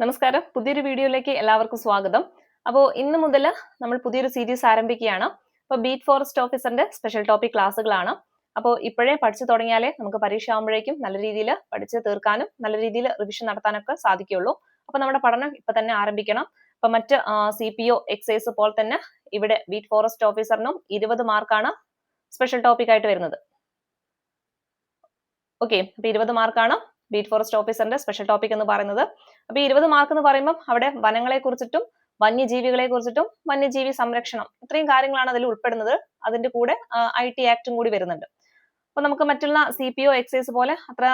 നമസ്കാരം. പുതിയൊരു വീഡിയോയിലേക്ക് എല്ലാവർക്കും സ്വാഗതം. അപ്പോൾ ഇന്ന് മുതൽ നമ്മൾ പുതിയൊരു സീരീസ് ആരംഭിക്കുകയാണ്. അപ്പോൾ ബീറ്റ് ഫോറസ്റ്റ് ഓഫീസറിന്റെ സ്പെഷ്യൽ ടോപ്പിക് ക്ലാസ്സുകളാണ്. അപ്പോൾ ഇപ്പോഴേ പഠിച്ചു തുടങ്ങിയാലേ നമുക്ക് പരീക്ഷ ആകുമ്പോഴേക്കും നല്ല രീതിയിൽ പഠിച്ച് തീർക്കാനും നല്ല രീതിയിൽ റിവിഷൻ നടത്താനൊക്കെ സാധിക്കുള്ളൂ അപ്പോൾ നമ്മുടെ പഠനം ഇപ്പം തന്നെ ആരംഭിക്കണം. അപ്പൊ മറ്റ് സി പി ഒ എക്സൈസ് പോലെ തന്നെ ഇവിടെ ബീറ്റ് ഫോറസ്റ്റ് ഓഫീസറിനും ഇരുപത് മാർക്കാണ് സ്പെഷ്യൽ ടോപ്പിക് ആയിട്ട് വരുന്നത്. ഓക്കെ അപ്പൊ ഇരുപത് മാർക്കാണ് ബീറ്റ് ഫോറസ്റ്റ് ഓഫീസറിന്റെ സ്പെഷ്യൽ ടോപ്പിക് എന്ന് പറയുന്നത്. അപ്പൊ ഈ ഇരുപത് മാർക്ക് എന്ന് പറയുമ്പോൾ അവിടെ വനങ്ങളെ കുറിച്ചിട്ടും വന്യജീവികളെ കുറിച്ചിട്ടും വന്യജീവി സംരക്ഷണം ഇത്രയും കാര്യങ്ങളാണ് അതിൽ ഉൾപ്പെടുന്നത്. അതിന്റെ കൂടെ ഐ ടി ആക്ടും കൂടി വരുന്നുണ്ട്. അപ്പൊ നമുക്ക് മറ്റുള്ള സി പി ഒ എക്സൈസ് പോലെ അത്ര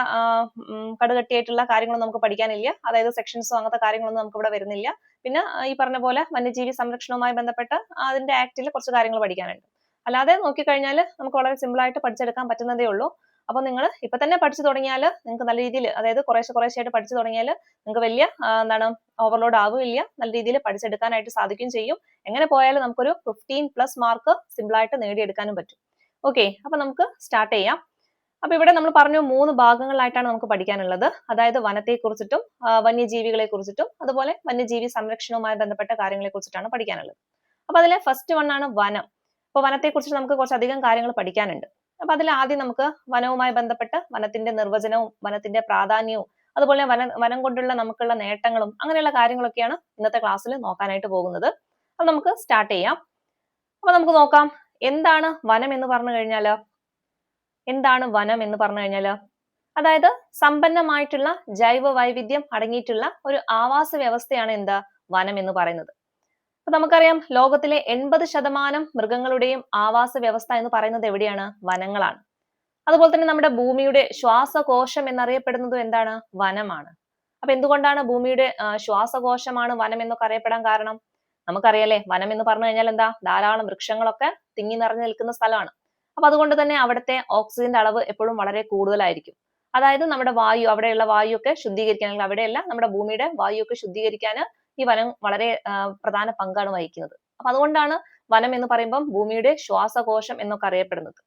കടുകട്ടിയായിട്ടുള്ള കാര്യങ്ങളൊന്നും നമുക്ക് പഠിക്കാനില്ല. അതായത് സെക്ഷൻസോ അങ്ങനത്തെ കാര്യങ്ങളൊന്നും നമുക്ക് ഇവിടെ വരുന്നില്ല. പിന്നെ ഈ പറഞ്ഞ പോലെ വന്യജീവി സംരക്ഷണവുമായി ബന്ധപ്പെട്ട് അതിന്റെ ആക്ടിൽ കുറച്ച് കാര്യങ്ങൾ പഠിക്കാനുണ്ട്. അല്ലാതെ നോക്കിക്കഴിഞ്ഞാൽ നമുക്ക് വളരെ സിമ്പിൾ ആയിട്ട് പഠിച്ചെടുക്കാൻ പറ്റുന്നതേ ഉള്ളൂ. അപ്പൊ നിങ്ങൾ ഇപ്പൊ തന്നെ പഠിച്ചു തുടങ്ങിയാൽ നിങ്ങൾക്ക് നല്ല രീതിയിൽ അതായത് കുറേശ്ശെ കുറേശ്ശെയായിട്ട് പഠിച്ചു തുടങ്ങിയാൽ നിങ്ങൾക്ക് വലിയ എന്താണ് ഓവർലോഡ് ആവുകയില്ല. നല്ല രീതിയിൽ പഠിച്ചെടുക്കാനായിട്ട് സാധിക്കുകയും ചെയ്യും. എങ്ങനെ പോയാലും നമുക്കൊരു ഫിഫ്റ്റീൻ പ്ലസ് മാർക്ക് സിമ്പിൾ ആയിട്ട് നേടിയെടുക്കാനും പറ്റും. ഓക്കെ അപ്പൊ നമുക്ക് സ്റ്റാർട്ട് ചെയ്യാം. അപ്പൊ ഇവിടെ നമ്മൾ പറഞ്ഞു മൂന്ന് ഭാഗങ്ങളായിട്ടാണ് നമുക്ക് പഠിക്കാനുള്ളത്. അതായത് വനത്തെ കുറിച്ചിട്ടും വന്യജീവികളെ കുറിച്ചിട്ടും അതുപോലെ വന്യജീവി സംരക്ഷണവുമായി ബന്ധപ്പെട്ട കാര്യങ്ങളെ കുറിച്ചിട്ടാണ് പഠിക്കാനുള്ളത്. അപ്പൊ അതിലെ ഫസ്റ്റ് വൺ ആണ് വനം. അപ്പൊ വനത്തെ കുറിച്ച് നമുക്ക് കുറച്ചധികം കാര്യങ്ങൾ പഠിക്കാനുണ്ട്. അപ്പൊ അതിൽ ആദ്യം നമുക്ക് വനവുമായി ബന്ധപ്പെട്ട് വനത്തിന്റെ നിർവചനവും വനത്തിന്റെ പ്രാധാന്യവും അതുപോലെ വന വനം കൊണ്ടുള്ള നമുക്കുള്ള നേട്ടങ്ങളും അങ്ങനെയുള്ള കാര്യങ്ങളൊക്കെയാണ് ഇന്നത്തെ ക്ലാസ്സിൽ നോക്കാനായിട്ട് പോകുന്നത്. അപ്പൊ നമുക്ക് സ്റ്റാർട്ട് ചെയ്യാം. അപ്പൊ നമുക്ക് നോക്കാം. എന്താണ് വനം എന്ന് പറഞ്ഞു കഴിഞ്ഞാൽ? എന്താണ് വനം എന്ന് പറഞ്ഞു കഴിഞ്ഞാൽ? അതായത് സമ്പന്നമായിട്ടുള്ള ജൈവ വൈവിധ്യം അടങ്ങിയിട്ടുള്ള ഒരു ആവാസ വ്യവസ്ഥയാണ് എന്താ വനം എന്ന് പറയുന്നത്. അപ്പൊ നമുക്കറിയാം ലോകത്തിലെ എൺപത് ശതമാനം മൃഗങ്ങളുടെയും ആവാസ വ്യവസ്ഥ എന്ന് പറയുന്നത് എവിടെയാണ്? വനങ്ങളാണ്. അതുപോലെ തന്നെ നമ്മുടെ ഭൂമിയുടെ ശ്വാസകോശം എന്നറിയപ്പെടുന്നതും എന്താണ്? വനമാണ്. അപ്പൊ എന്തുകൊണ്ടാണ് ഭൂമിയുടെ ശ്വാസകോശമാണ് വനം എന്നൊക്കെ അറിയപ്പെടാൻ കാരണം? നമുക്കറിയാലേ വനം എന്ന് പറഞ്ഞു കഴിഞ്ഞാൽ എന്താ? ധാരാളം വൃക്ഷങ്ങളൊക്കെ തിങ്ങി നിറഞ്ഞു നിൽക്കുന്ന സ്ഥലമാണ്. അപ്പൊ അതുകൊണ്ട് തന്നെ അവിടുത്തെ ഓക്സിജന്റെ അളവ് എപ്പോഴും വളരെ കൂടുതലായിരിക്കും. അതായത് നമ്മുടെ വായു അവിടെയുള്ള വായു ഒക്കെ ശുദ്ധീകരിക്കാൻ അല്ലെങ്കിൽ അവിടെയല്ല നമ്മുടെ ഭൂമിയുടെ വായു ഒക്കെ ശുദ്ധീകരിക്കാൻ ഈ വനം വളരെ പ്രധാന പങ്കാണ് വഹിക്കുന്നത്. അപ്പൊ അതുകൊണ്ടാണ് വനം എന്ന് പറയുമ്പം ഭൂമിയുടെ ശ്വാസകോശം എന്നൊക്കെ അറിയപ്പെടുന്നത്.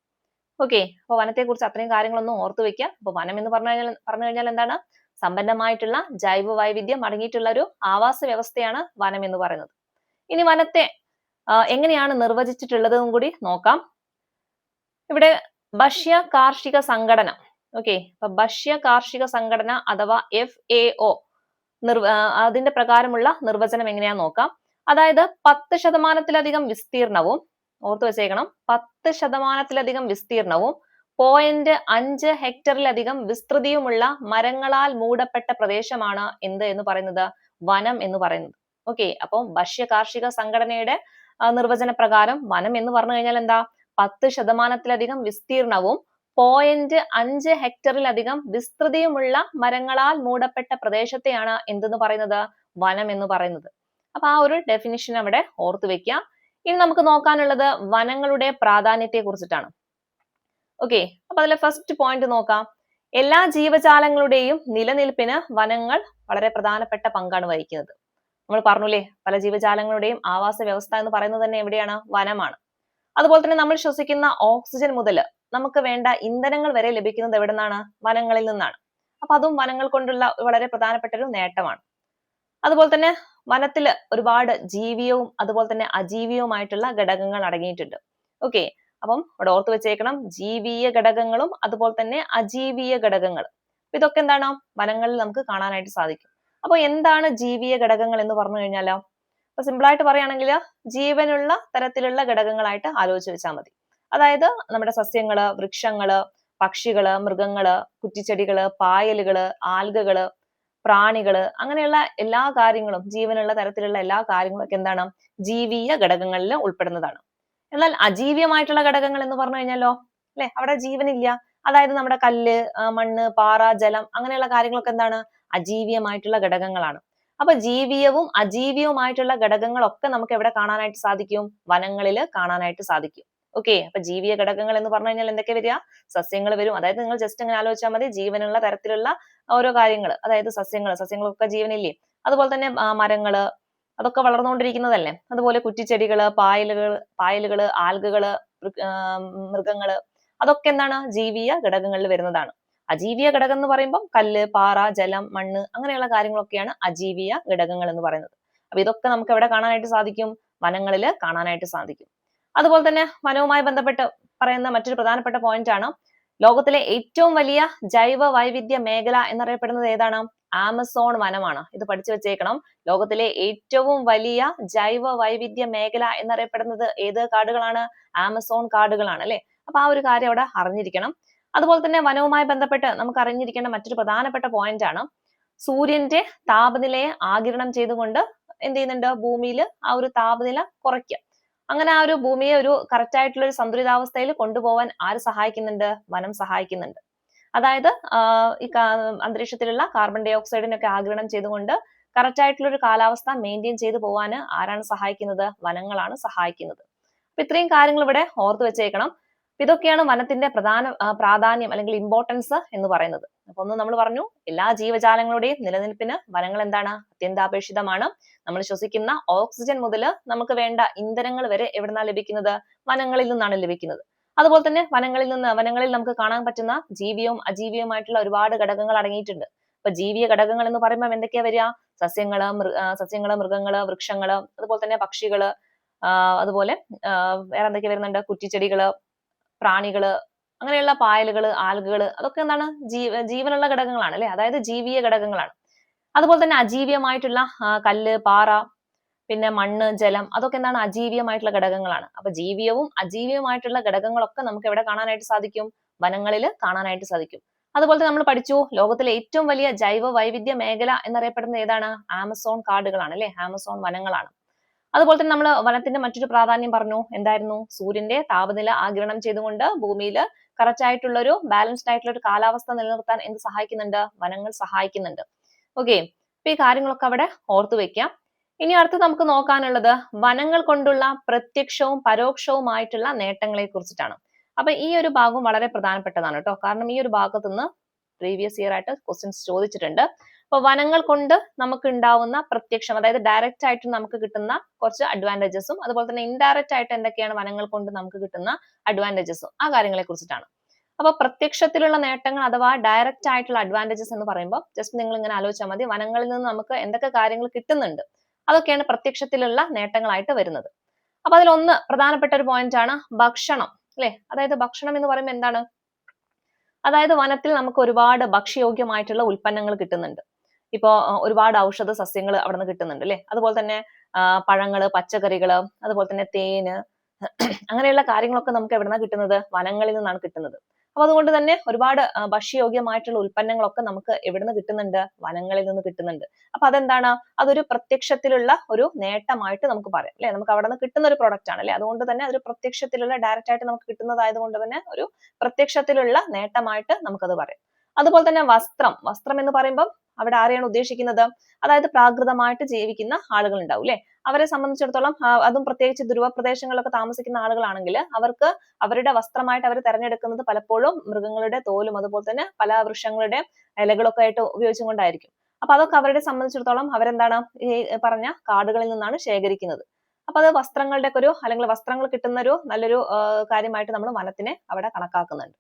ഓക്കെ അപ്പൊ വനത്തെ കുറിച്ച് അത്രയും കാര്യങ്ങളൊന്നും ഓർത്തു വെക്കുക അപ്പൊ വനം എന്ന് പറഞ്ഞു കഴിഞ്ഞാൽ പറഞ്ഞു കഴിഞ്ഞാൽ എന്താണ്? സമ്പന്നമായിട്ടുള്ള ജൈവ വൈവിധ്യം അടങ്ങിയിട്ടുള്ള ഒരു ആവാസ വ്യവസ്ഥയാണ് വനം എന്ന് പറയുന്നത്. ഇനി വനത്തെ എങ്ങനെയാണ് നിർവചിച്ചിട്ടുള്ളതും കൂടി നോക്കാം. ഇവിടെ ഭക്ഷ്യ കാർഷിക സംഘടന. ഓക്കെ അപ്പൊ ഭക്ഷ്യ കാർഷിക സംഘടന അഥവാ എഫ് എ ഒ നിർവ അതിന്റെ പ്രകാരമുള്ള നിർവചനം എങ്ങനെയാ നോക്കാം. അതായത് പത്ത് ശതമാനത്തിലധികം വിസ്തീർണവും ഓർത്തു വെച്ചേക്കണം പത്ത് ശതമാനത്തിലധികം വിസ്തീർണവും പോയിന്റ് അഞ്ച് ഹെക്ടറിലധികം വിസ്തൃതിയുമുള്ള മരങ്ങളാൽ മൂടപ്പെട്ട പ്രദേശമാണ് എന്ത് എന്ന് പറയുന്നത്? വനം എന്ന് പറയുന്നത്. ഓക്കെ അപ്പം ഭക്ഷ്യ കാർഷിക സംഘടനയുടെ നിർവചന പ്രകാരം വനം എന്ന് പറഞ്ഞു കഴിഞ്ഞാൽ എന്താ? പത്ത് ശതമാനത്തിലധികം വിസ്തീർണവും പോയിന്റ് അഞ്ച് ഹെക്ടറിലധികം വിസ്തൃതിയുമുള്ള മരങ്ങളാൽ മൂടപ്പെട്ട പ്രദേശത്തെയാണ് എന്തെന്ന് പറയുന്നത്? വനം എന്ന് പറയുന്നത്. അപ്പൊ ആ ഒരു ഡെഫിനിഷൻ അവിടെ ഓർത്തു വെക്കാം ഇനി നമുക്ക് നോക്കാനുള്ളത് വനങ്ങളുടെ പ്രാധാന്യത്തെ കുറിച്ചിട്ടാണ് ഓക്കെ അപ്പൊ അതിലെ ഫസ്റ്റ് പോയിന്റ് നോക്കാം. എല്ലാ ജീവജാലങ്ങളുടെയും നിലനിൽപ്പിന് വനങ്ങൾ വളരെ പ്രധാനപ്പെട്ട പങ്കാണ് വഹിക്കുന്നത്. നമ്മൾ പറഞ്ഞുല്ലേ പല ജീവജാലങ്ങളുടെയും ആവാസ വ്യവസ്ഥ എന്ന് പറയുന്നത് തന്നെ എവിടെയാണ്? വനമാണ്. അതുപോലെ തന്നെ നമ്മൾ ശ്വസിക്കുന്ന ഓക്സിജൻ മുതൽ നമുക്ക് വേണ്ട ഇന്ധനങ്ങൾ വരെ ലഭിക്കുന്നത് എവിടെ നിന്നാണ് വനങ്ങളിൽ നിന്നാണ്. അപ്പൊ അതും വനങ്ങൾ കൊണ്ടുള്ള വളരെ പ്രധാനപ്പെട്ട ഒരു നേട്ടമാണ്. അതുപോലെ തന്നെ വനത്തിൽ ഒരുപാട് ജീവിയവും അതുപോലെ തന്നെ അജീവിയവുമായിട്ടുള്ള ഘടകങ്ങൾ അടങ്ങിയിട്ടുണ്ട്. ഓക്കെ അപ്പം ഇവിടെ ഓർത്ത് വെച്ചേക്കണം ജീവീയ ഘടകങ്ങളും അതുപോലെ തന്നെ അജീവിയ ഘടകങ്ങൾ. ഇതൊക്കെ എന്താണ്? വനങ്ങളിൽ നമുക്ക് കാണാനായിട്ട് സാധിക്കും. അപ്പൊ എന്താണ് ജീവിയ ഘടകങ്ങൾ എന്ന് പറഞ്ഞു കഴിഞ്ഞാലോ? അപ്പൊ സിമ്പിൾ ആയിട്ട് പറയുകയാണെങ്കിൽ ജീവനുള്ള തരത്തിലുള്ള ഘടകങ്ങളായിട്ട് ആലോചിച്ച് വെച്ചാൽ മതി. അതായത് നമ്മുടെ സസ്യങ്ങൾ വൃക്ഷങ്ങൾ പക്ഷികൾ മൃഗങ്ങൾ കുറ്റിച്ചെടികൾ പായലുകൾ ആൽഗകൾ പ്രാണികൾ അങ്ങനെയുള്ള എല്ലാ കാര്യങ്ങളും ജീവനുള്ള തരത്തിലുള്ള എല്ലാ കാര്യങ്ങളും ഒക്കെ എന്താണ്? ജീവീയ ഘടകങ്ങളിൽ ഉൾപ്പെടുന്നതാണ്. എന്നാൽ അജീവീയമായിട്ടുള്ള ഘടകങ്ങൾ എന്ന് പറഞ്ഞു കഴിഞ്ഞാലോ? അല്ലെ? അവിടെ ജീവനില്ല. അതായത് നമ്മുടെ കല്ല് മണ്ണ് പാറ ജലം അങ്ങനെയുള്ള കാര്യങ്ങളൊക്കെ എന്താണ്? അജീവീയമായിട്ടുള്ള ഘടകങ്ങളാണ്. അപ്പൊ ജീവീയവും അജീവീയവുമായിട്ടുള്ള ഘടകങ്ങളൊക്കെ നമുക്ക് എവിടെ കാണാനായിട്ട് സാധിക്കും? വനങ്ങളിൽ കാണാനായിട്ട് സാധിക്കും. ഓക്കെ അപ്പൊ ജീവിയ ഘടകങ്ങൾ എന്ന് പറഞ്ഞു കഴിഞ്ഞാൽ എന്തൊക്കെ വരിക? സസ്യങ്ങൾ വരും. അതായത് നിങ്ങൾ ജസ്റ്റ് അങ്ങനെ ആലോചിച്ചാൽ മതി. ജീവനുള്ള തരത്തിലുള്ള ഓരോ കാര്യങ്ങൾ. അതായത് സസ്യങ്ങൾ. സസ്യങ്ങളൊക്കെ ജീവനില്ലേ? അതുപോലെ തന്നെ മരങ്ങൾ അതൊക്കെ വളർന്നുകൊണ്ടിരിക്കുന്നതല്ലേ? അതുപോലെ കുറ്റിച്ചെടികൾ പായലുകൾ പായലുകൾ ആൽഗകൾ മൃഗങ്ങൾ അതൊക്കെ എന്താണ്? ജീവിയ ഘടകങ്ങളിൽ വരുന്നതാണ്. അജീവിയ ഘടകം എന്ന് പറയുമ്പോൾ കല്ല് പാറ ജലം മണ്ണ് അങ്ങനെയുള്ള കാര്യങ്ങളൊക്കെയാണ് അജീവിയ ഘടകങ്ങൾ എന്ന് പറയുന്നത്. അപ്പൊ ഇതൊക്കെ നമുക്ക് എവിടെ കാണാനായിട്ട് സാധിക്കും? വനങ്ങളിൽ കാണാനായിട്ട് സാധിക്കും. അതുപോലെ തന്നെ വനവുമായി ബന്ധപ്പെട്ട് പറയുന്ന മറ്റൊരു പ്രധാനപ്പെട്ട പോയിന്റ് ആണ്. ലോകത്തിലെ ഏറ്റവും വലിയ ജൈവ വൈവിധ്യ മേഖല എന്നറിയപ്പെടുന്നത് ഏതാണ്? ആമസോൺ വനമാണ്. ഇത് പഠിച്ചു വെച്ചേക്കണം. ലോകത്തിലെ ഏറ്റവും വലിയ ജൈവ വൈവിധ്യ മേഖല എന്നറിയപ്പെടുന്നത് ഏത് കാടുകളാണ്? ആമസോൺ കാടുകളാണ് അല്ലെ? അപ്പൊ ആ ഒരു കാര്യം അവിടെ അറിഞ്ഞിരിക്കണം. അതുപോലെ തന്നെ വനവുമായി ബന്ധപ്പെട്ട് നമുക്ക് അറിഞ്ഞിരിക്കേണ്ട മറ്റൊരു പ്രധാനപ്പെട്ട പോയിന്റ് ആണ്. സൂര്യന്റെ താപനിലയെ ആകിരണം ചെയ്തുകൊണ്ട് എന്ത് ചെയ്യുന്നുണ്ട്? ഭൂമിയിൽ ആ ഒരു താപനില കുറയ്ക്കുക. അങ്ങനെ ആ ഒരു ഭൂമിയെ ഒരു കറക്റ്റ് ആയിട്ടുള്ള ഒരു സന്തുലിതാവസ്ഥയിൽ കൊണ്ടുപോകാൻ ആര് സഹായിക്കുന്നുണ്ട്? വനം സഹായിക്കുന്നുണ്ട്. അതായത് ഈ അന്തരീക്ഷത്തിലുള്ള കാർബൺ ഡൈ ഓക്സൈഡിനൊക്കെ ആഗിരണം ചെയ്തുകൊണ്ട് കറക്റ്റ് ആയിട്ടുള്ള ഒരു കാലാവസ്ഥ മെയിന്റെയിൻ ചെയ്തു പോകാൻ ആരാണ് സഹായിക്കുന്നത്? വനങ്ങളാണ് സഹായിക്കുന്നത്. അപ്പൊ ഇത്രയും കാര്യങ്ങൾ ഇവിടെ ഓർത്ത് വെച്ചേക്കണം. ഇതൊക്കെയാണ് വനത്തിന്റെ പ്രധാന പ്രാധാന്യം അല്ലെങ്കിൽ ഇമ്പോർട്ടൻസ് എന്ന് പറയുന്നത്. അപ്പൊ ഒന്ന് നമ്മൾ പറഞ്ഞു എല്ലാ ജീവജാലങ്ങളുടെയും നിലനിൽപ്പിന് വനങ്ങൾ എന്താണ്? അത്യന്താപേക്ഷിതമാണ്. നമ്മൾ ശ്വസിക്കുന്ന ഓക്സിജൻ മുതൽ നമുക്ക് വേണ്ട ഇന്ധനങ്ങൾ വരെ എവിടുന്നാണ് ലഭിക്കുന്നത്? വനങ്ങളിൽ നിന്നാണ് ലഭിക്കുന്നത്. അതുപോലെ തന്നെ വനങ്ങളിൽ നിന്ന് വനങ്ങളിൽ നമുക്ക് കാണാൻ പറ്റുന്ന ജീവിയവും അജീവിയവുമായിട്ടുള്ള ഒരുപാട് ഘടകങ്ങൾ അടങ്ങിയിട്ടുണ്ട്. ഇപ്പൊ ജീവിയ ഘടകങ്ങൾ എന്ന് പറയുമ്പോൾ എന്തൊക്കെയാ വരിക? സസ്യങ്ങൾ സസ്യങ്ങൾ മൃഗങ്ങൾ വൃക്ഷങ്ങൾ അതുപോലെ തന്നെ പക്ഷികൾ അതുപോലെ വേറെ എന്തൊക്കെ വരുന്നുണ്ട്? കുറ്റിച്ചെടികൾ പ്രാണികൾ അങ്ങനെയുള്ള പായലുകൾ ആൽഗകൾ അതൊക്കെ എന്താണ്? ജീവ ജീവനുള്ള ഘടകങ്ങളാണ് അല്ലെ? അതായത് ജീവിയ ഘടകങ്ങളാണ്. അതുപോലെ തന്നെ അജീവിയമായിട്ടുള്ള കല്ല് പാറ പിന്നെ മണ്ണ് ജലം അതൊക്കെ എന്താണ്? അജീവിയമായിട്ടുള്ള ഘടകങ്ങളാണ്. അപ്പൊ ജീവിയവും അജീവിയമായിട്ടുള്ള ഘടകങ്ങളൊക്കെ നമുക്ക് എവിടെ കാണാനായിട്ട് സാധിക്കും? വനങ്ങളിൽ കാണാനായിട്ട് സാധിക്കും. അതുപോലെ നമ്മൾ പഠിച്ചു ലോകത്തിലെ ഏറ്റവും വലിയ ജൈവ വൈവിധ്യ മേഖല എന്നറിയപ്പെടുന്നത് ഏതാണ്? ആമസോൺ കാടുകളാണ് അല്ലെ? ആമസോൺ വനങ്ങളാണ്. അതുപോലെ തന്നെ നമ്മൾ വനത്തിന്റെ മറ്റൊരു പ്രാധാന്യം പറഞ്ഞു. എന്തായിരുന്നു? സൂര്യന്റെ താപനില ആഗിരണം ചെയ്തുകൊണ്ട് ഭൂമിയിൽ കറക്റ്റ് ഒരു ബാലൻസ്ഡ് ആയിട്ടുള്ള ഒരു കാലാവസ്ഥ നിലനിർത്താൻ എന്ത് സഹായിക്കുന്നുണ്ട്? വനങ്ങൾ സഹായിക്കുന്നുണ്ട്. ഓക്കെ അപ്പൊ ഈ കാര്യങ്ങളൊക്കെ അവിടെ ഓർത്തു വെക്കാം. ഇനി അടുത്ത് നമുക്ക് നോക്കാനുള്ളത് വനങ്ങൾ കൊണ്ടുള്ള പ്രത്യക്ഷവും പരോക്ഷവുമായിട്ടുള്ള നേട്ടങ്ങളെ കുറിച്ചിട്ടാണ്. അപ്പൊ ഈ ഒരു ഭാഗം വളരെ പ്രധാനപ്പെട്ടതാണ് കേട്ടോ. കാരണം ഈ ഒരു ഭാഗത്തു നിന്ന് പ്രീവിയസ് ഇയർ ആയിട്ട് ക്വസ്റ്റ്യൻസ് ചോദിച്ചിട്ടുണ്ട്. അപ്പൊ വനങ്ങൾ കൊണ്ട് നമുക്ക് ഉണ്ടാവുന്ന പ്രത്യക്ഷം അതായത് ഡയറക്റ്റ് ആയിട്ട് നമുക്ക് കിട്ടുന്ന കുറച്ച് അഡ്വാന്റേജസും അതുപോലെ തന്നെ ഇൻഡയറക്റ്റ് ആയിട്ട് എന്തൊക്കെയാണ് വനങ്ങൾ കൊണ്ട് നമുക്ക് കിട്ടുന്ന അഡ്വാന്റേജസും ആ കാര്യങ്ങളെ കുറിച്ചിട്ടാണ്. അപ്പൊ പ്രത്യക്ഷത്തിലുള്ള നേട്ടങ്ങൾ അഥവാ ഡയറക്റ്റ് ആയിട്ടുള്ള അഡ്വാന്റേജസ് എന്ന് പറയുമ്പോൾ ജസ്റ്റ് നിങ്ങൾ ഇങ്ങനെ ആലോചിച്ചാൽ മതി വനങ്ങളിൽ നിന്ന് നമുക്ക് എന്തൊക്കെ കാര്യങ്ങൾ കിട്ടുന്നുണ്ട് അതൊക്കെയാണ് പ്രത്യക്ഷത്തിലുള്ള നേട്ടങ്ങളായിട്ട് വരുന്നത്. അപ്പൊ ഒന്ന് പ്രധാനപ്പെട്ട ഒരു പോയിന്റ് ആണ് ഭക്ഷണം അല്ലെ? അതായത് ഭക്ഷണം എന്ന് പറയുമ്പോൾ എന്താണ്? അതായത് വനത്തിൽ നമുക്ക് ഒരുപാട് ഭക്ഷ്യയോഗ്യമായിട്ടുള്ള ഉൽപ്പന്നങ്ങൾ കിട്ടുന്നുണ്ട്. ഇപ്പോ ഒരുപാട് ഔഷധ സസ്യങ്ങൾ അവിടെ നിന്ന് കിട്ടുന്നുണ്ട് അല്ലെ? അതുപോലെ തന്നെ പഴങ്ങൾ പച്ചക്കറികൾ അതുപോലെ തന്നെ തേന് അങ്ങനെയുള്ള കാര്യങ്ങളൊക്കെ നമുക്ക് എവിടെ നിന്നാണ് കിട്ടുന്നത്? വനങ്ങളിൽ നിന്നാണ് കിട്ടുന്നത്. അപ്പൊ അതുകൊണ്ട് തന്നെ ഒരുപാട് ഭക്ഷ്യയോഗ്യമായിട്ടുള്ള ഉൽപ്പന്നങ്ങളൊക്കെ നമുക്ക് എവിടുന്ന് കിട്ടുന്നുണ്ട്? വനങ്ങളിൽ നിന്ന് കിട്ടുന്നുണ്ട്. അപ്പൊ അതെന്താണ്? അതൊരു പ്രത്യക്ഷത്തിലുള്ള ഒരു നേട്ടമായിട്ട് നമുക്ക് പറയാം അല്ലെ? നമുക്ക് അവിടെ നിന്ന് കിട്ടുന്ന ഒരു പ്രൊഡക്റ്റ് ആണ് അല്ലെ? അതുകൊണ്ട് തന്നെ അതൊരു പ്രത്യക്ഷത്തിലുള്ള ഡയറക്റ്റ് ആയിട്ട് നമുക്ക് കിട്ടുന്നതായതുകൊണ്ട് തന്നെ ഒരു പ്രത്യക്ഷത്തിലുള്ള നേട്ടമായിട്ട് നമുക്കത് പറയാം. അതുപോലെ തന്നെ വസ്ത്രം. വസ്ത്രം എന്ന് പറയുമ്പോൾ അവിടെ ആരെയാണ് ഉദ്ദേശിക്കുന്നത്? അതായത് പ്രാകൃതമായിട്ട് ജീവിക്കുന്ന ആളുകൾ ഉണ്ടാവും അല്ലെ അവരെ സംബന്ധിച്ചിടത്തോളം അതും പ്രത്യേകിച്ച് ധ്രുവ പ്രദേശങ്ങളിലൊക്കെ താമസിക്കുന്ന ആളുകളാണെങ്കിൽ അവർക്ക് അവരുടെ വസ്ത്രമായിട്ട് അവർ തെരഞ്ഞെടുക്കുന്നത് പലപ്പോഴും മൃഗങ്ങളുടെ തോലും അതുപോലെ തന്നെ പല വൃക്ഷങ്ങളുടെ ഇലകളൊക്കെ ആയിട്ട് ഉപയോഗിച്ചുകൊണ്ടായിരിക്കും. അപ്പൊ അതൊക്കെ അവരെ സംബന്ധിച്ചിടത്തോളം അവരെന്താണ് ഈ പറഞ്ഞ കാടുകളിൽ നിന്നാണ് ശേഖരിക്കുന്നത്. അപ്പൊ അത് വസ്ത്രങ്ങളുടെ ഒക്കെ ഒരു അല്ലെങ്കിൽ വസ്ത്രങ്ങൾ കിട്ടുന്ന ഒരു നല്ലൊരു കാര്യമായിട്ട് നമ്മൾ വനത്തിനെ അവിടെ കണക്കാക്കുന്നുണ്ട്.